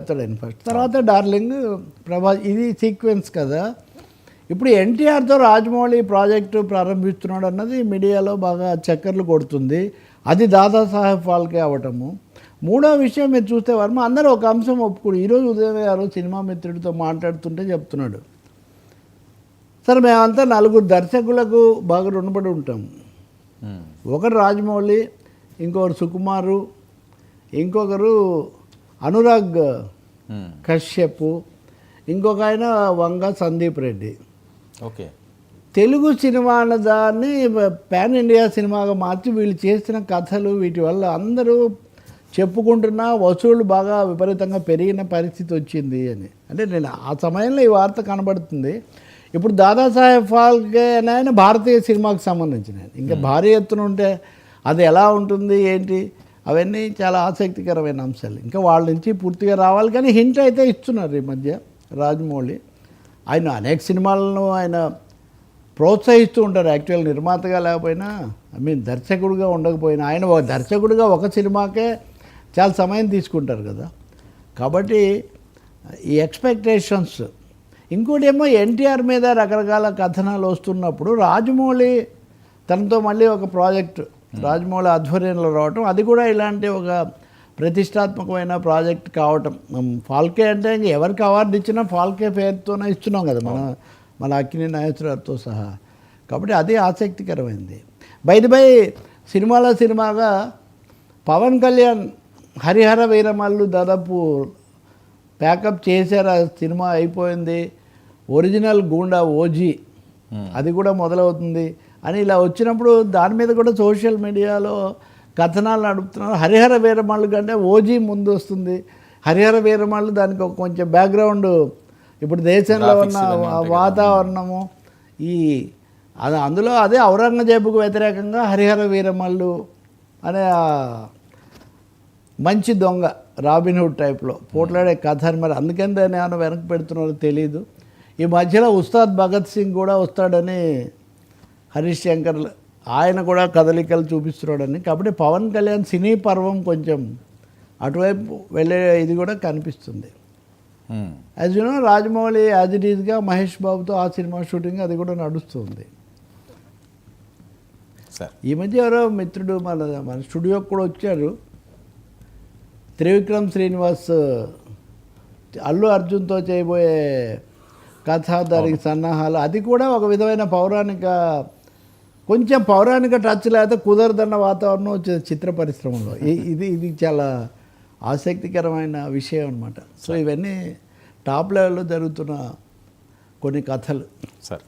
చెప్తాడు ఫస్ట్ తర్వాత డార్లింగ్ ప్రభా ఇది సీక్వెన్స్ కదా. ఇప్పుడు ఎన్టీఆర్తో రాజమౌళి ప్రాజెక్టు ప్రారంభిస్తున్నాడు అన్నది మీడియాలో బాగా చక్కర్లు కొడుతుంది. అది దాదాసాహెబ్ ఫాల్కే అవ్వటము మూడో విషయం మీరు చూస్తే వర్మ అందరూ ఒక అంశం ఒప్పుకోడు. ఈరోజు ఉదయం గారు సినిమా మిత్రుడితో మాట్లాడుతుంటే చెప్తున్నాడు. సరే మేమంతా నలుగురు దర్శకులకు బాగా రుణపడి ఉంటాం. ఒకరు రాజమౌళి ఇంకొకరు సుకుమారు ఇంకొకరు అనురాగ్ మ్మ్. కశ్యప్ ఇంకొక ఆయన వంగ సందీప్ రెడ్డి. ఓకే. తెలుగు సినిమా అన్న దాన్ని పాన్ ఇండియా సినిమాగా మార్చి వీళ్ళు చేసిన కథలు వీటి వల్ల అందరూ చెప్పుకుంటున్న వసూళ్ళు బాగా విపరీతంగా పెరిగిన పరిస్థితి వచ్చింది అని. అంటే నేను ఆ సమయంలో ఈ వార్త కనబడుతుంది. ఇప్పుడు దాదాసాహెబ్ ఫాల్కే అని ఆయన భారతీయ సినిమాకు సంబంధించిన. ఇంకా భారీ ఎత్తున ఉంటే అది ఎలా ఉంటుంది ఏంటి? అవన్నీ చాలా ఆసక్తికరమైన అంశాలు. ఇంకా వాళ్ళ నుంచి పూర్తిగా రావాలి. కానీ హింట్ అయితే ఇస్తున్నారు ఈ మధ్య రాజమౌళి. ఆయన అనేక సినిమాలను ఆయన ప్రోత్సహిస్తూ ఉంటారు. యాక్చువల్ నిర్మాతగా లేకపోయినా ఐ మీన్ దర్శకుడిగా ఉండకపోయినా ఆయన ఒక దర్శకుడిగా ఒక సినిమాకే చాలా సమయం తీసుకుంటారు కదా. కాబట్టి ఈ ఎక్స్పెక్టేషన్స్. ఇంకోటి ఏమో ఎన్టీఆర్ మీద రకరకాల కథనాలు వస్తున్నప్పుడు రాజమౌళి తనతో మళ్ళీ ఒక ప్రాజెక్ట్ రాజమౌళి ఆధ్వర్యంలో రావటం అది కూడా ఇలాంటి ఒక ప్రతిష్టాత్మకమైన ప్రాజెక్ట్ కావటం. ఫాల్కే అంటే ఇంక ఎవరికి అవార్డు ఇచ్చినా ఫాల్కే పేరుతోనే ఇస్తున్నాం కదా మన మన అక్కినే నాగేశ్వరరావుతో సహా. కాబట్టి అది ఆసక్తికరమైంది. బైది బై సినిమాలో సినిమాగా పవన్ కళ్యాణ్ హరిహర వీరమల్లు దాదాపు ప్యాకప్ చేశారు ఆ సినిమా అయిపోయింది. ఒరిజినల్ గూండా ఓజీ అది కూడా మొదలవుతుంది. అని ఇలా వచ్చినప్పుడు దాని మీద కూడా సోషల్ మీడియాలో కథనాలు నడుపుతున్నారు. హరిహర వీరమల్లు కంటే ఓజీ ముందు వస్తుంది. హరిహర వీరమల్లు దానికి ఒక కొంచెం బ్యాక్గ్రౌండ్ ఇప్పుడు దేశంలో ఉన్న వాతావరణము ఈ అది అందులో అదే ఔరంగజేబుకు వ్యతిరేకంగా హరిహర వీరమల్లు అనే మంచి దొంగ రాబిన్హుడ్ టైప్లో పోట్లాడే కథ అని మరి అందుకని దాన్ని ఏమైనా వెనక్కి పెడుతున్నారో తెలియదు ఈ మధ్యలో ఉస్తాద్ భగత్ సింగ్ కూడా వస్తాడని హరీష్ శంకర్ ఆయన కూడా కదలికలు చూపిస్తున్నాడని. కాబట్టి పవన్ కళ్యాణ్ సినీ పర్వం కొంచెం అటువైపు వెళ్ళే ఇది కూడా కనిపిస్తుంది. As you know Rajamouli as it ఈజ్గా Mahesh బాబుతో ఆ సినిమా షూటింగ్ అది కూడా నడుస్తుంది. ఈ మధ్య ఎవరో మిత్రుడు మన మన స్టూడియోకి కూడా వచ్చారు. త్రివిక్రమ్ శ్రీనివాస్ అల్లు అర్జున్తో చేయబోయే కథ దానికి సన్నాహాలు అది కూడా ఒక విధమైన పౌరాణిక కొంచెం పౌరాణిక టచ్ లేకపోతే కుదరదన్న వాతావరణం వచ్చేది చిత్ర పరిశ్రమలో. ఇది ఇది చాలా ఆసక్తికరమైన విషయం అనమాట సో ఇవన్నీ టాప్ లెవెల్లో జరుగుతున్న కొన్ని కథలు. సార్